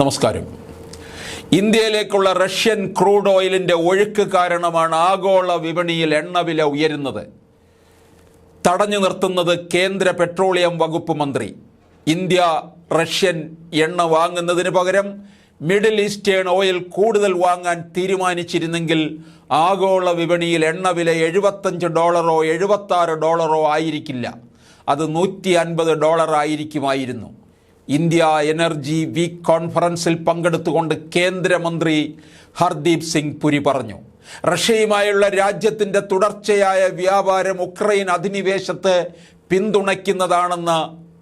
നമസ്കാരം. ഇന്ത്യയിലേക്കുള്ള Russian crude ഓയിലിന്റെ ഒഴുക്ക് കാരണമാണ് ആഗോള വിപണിയിൽ എണ്ണവില ഉയരുന്നത്. തടഞ്ഞു നിർത്തുന്നത് കേന്ദ്ര പെട്രോളിയം വകുപ്പ് മന്ത്രി. ഇന്ത്യ റഷ്യൻ എണ്ണ വാങ്ങുന്നതിന് പകരം മിഡിൽ ഈസ്റ്റേൺ ഓയിൽ കൂടുതൽ വാങ്ങാൻ തീരുമാനിച്ചിരുന്നെങ്കിൽ ആഗോള വിപണിയിൽ എണ്ണവില എഴുപത്തഞ്ച് ഡോളറോ എഴുപത്താറ് ഡോളറോ ആയിരിക്കില്ല. അത് നൂറ്റി അൻപത് ഡോളർ ആയിരിക്കുമായിരുന്നു ഇന്ത്യ എനർജി വീക്ക് കോൺഫറൻസിൽ പങ്കെടുത്തുകൊണ്ട് കേന്ദ്രമന്ത്രി ഹർദീപ് സിംഗ് പുരി പറഞ്ഞു. റഷ്യയുമായുള്ള രാജ്യത്തിന്റെ തുടർച്ചയായ വ്യാപാരം ഉക്രൈൻ അധിനിവേശത്തെ പിന്തുണയ്ക്കുന്നതാണെന്ന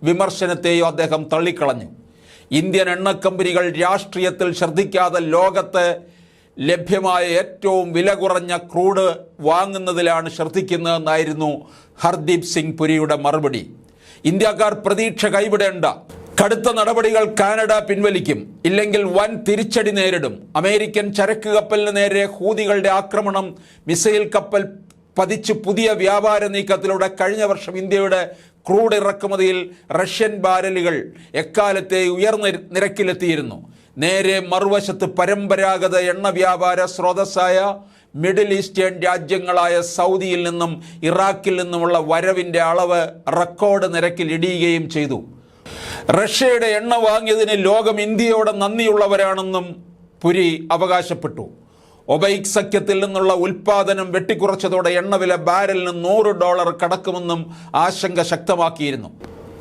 വിമർശനത്തെയും അദ്ദേഹം തള്ളിക്കളഞ്ഞു. ഇന്ത്യൻ എണ്ണക്കമ്പനികൾ രാഷ്ട്രീയത്തിൽ ശ്രദ്ധിക്കാതെ ലോകത്ത് ലഭ്യമായ ഏറ്റവും വില കുറഞ്ഞ ക്രൂഡ് വാങ്ങുന്നതിലാണ് ശ്രദ്ധിക്കുന്നതെന്നായിരുന്നു ഹർദീപ് സിംഗ് പുരിയുടെ മറുപടി. ഇന്ത്യക്കാർ പ്രതീക്ഷ കൈവിടേണ്ട കടുത്ത നടപടികൾ കാനഡ പിൻവലിക്കും. ഇല്ലെങ്കിൽ വൻ തിരിച്ചടി നേരിടും. അമേരിക്കൻ ചരക്ക് കപ്പലിന് നേരെ ഹൂതികളുടെ ആക്രമണം മിസൈൽ കപ്പൽ പതിച്ച് പുതിയ വ്യാപാര നീക്കത്തിലൂടെ കഴിഞ്ഞ വർഷം ഇന്ത്യയുടെ ക്രൂഡ് ഇറക്കുമതിയിൽ റഷ്യൻ ബാരലുകൾ എക്കാലത്തെ ഉയർന്ന നിരക്കിലെത്തിയിരുന്നു. നേരെ മറുവശത്ത് പരമ്പരാഗത എണ്ണ വ്യാപാര സ്രോതസ്സായ മിഡിൽ ഈസ്റ്റേൺ രാജ്യങ്ങളായ സൗദിയിൽ നിന്നും ഇറാഖിൽ നിന്നുമുള്ള വരവിന്റെ അളവ് റെക്കോർഡ് നിരക്കിൽ ഇടിയുകയും ചെയ്തു. റഷ്യയുടെ എണ്ണ വാങ്ങിയതിന് ലോകം ഇന്ത്യയോട് നന്ദിയുള്ളവരാണെന്നും പുരി അവകാശപ്പെട്ടു. ഒബൈക് സഖ്യത്തിൽ നിന്നുള്ള ഉൽപാദനം വെട്ടിക്കുറച്ചതോടെ എണ്ണവില ബാരലിന് നൂറ് ഡോളർ കടക്കുമെന്നും ആശങ്ക ശക്തമാക്കിയിരുന്നു.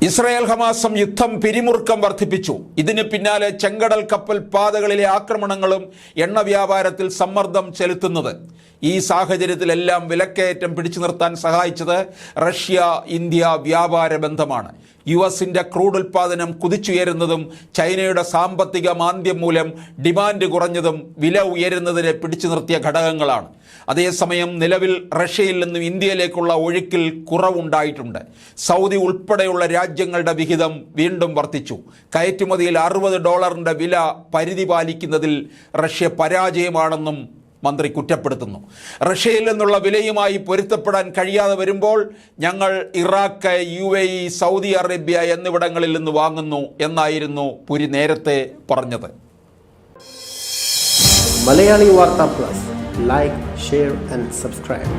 ഇസ്രായേൽ ഹമാസം യുദ്ധം പിരിമുറുക്കം വർദ്ധിപ്പിച്ചു. ഇതിന് പിന്നാലെ ചെങ്കടൽ കപ്പൽ പാതകളിലെ ആക്രമണങ്ങളും എണ്ണ വ്യാപാരത്തിൽ സമ്മർദ്ദം ചെലുത്തുന്നത്. ഈ സാഹചര്യത്തിലെല്ലാം വിലക്കയറ്റം പിടിച്ചു നിർത്താൻ സഹായിച്ചത് റഷ്യ ഇന്ത്യ വ്യാപാര ബന്ധമാണ്. യു എസിന്റെ ക്രൂഡ് ഉൽപാദനം കുതിച്ചുയരുന്നതും ചൈനയുടെ സാമ്പത്തിക മാന്ദ്യം മൂലം ഡിമാൻഡ് കുറഞ്ഞതും വില ഉയരുന്നതിനെ പിടിച്ചു നിർത്തിയ ഘടകങ്ങളാണ്. അതേസമയം നിലവിൽ റഷ്യയിൽ നിന്നും ഇന്ത്യയിലേക്കുള്ള ഒഴുക്കിൽ കുറവുണ്ടായിട്ടുണ്ട്. സൗദി ഉൾപ്പെടെയുള്ള രാജ്യങ്ങളുടെ വിഹിതം വീണ്ടും വർദ്ധിച്ചു. കയറ്റുമതിയിൽ അറുപത് ഡോളറിന്റെ വില പരിധി പാലിക്കുന്നതിൽ റഷ്യ പരാജയമാണെന്നും മന്ത്രി കുറ്റപ്പെടുത്തുന്നു. റഷ്യയിൽ നിന്നുള്ള വിലയുമായി പൊരുത്തപ്പെടാൻ കഴിയാതെ വരുമ്പോൾ ഞങ്ങൾ Iraq U A E Saudi Arabia എന്നിവിടങ്ങളിൽ നിന്ന് വാങ്ങുന്നു എന്നായിരുന്നു പുരി നേരത്തെ പറഞ്ഞത്. മലയാളി വാർത്താ plus. Like share and subscribe.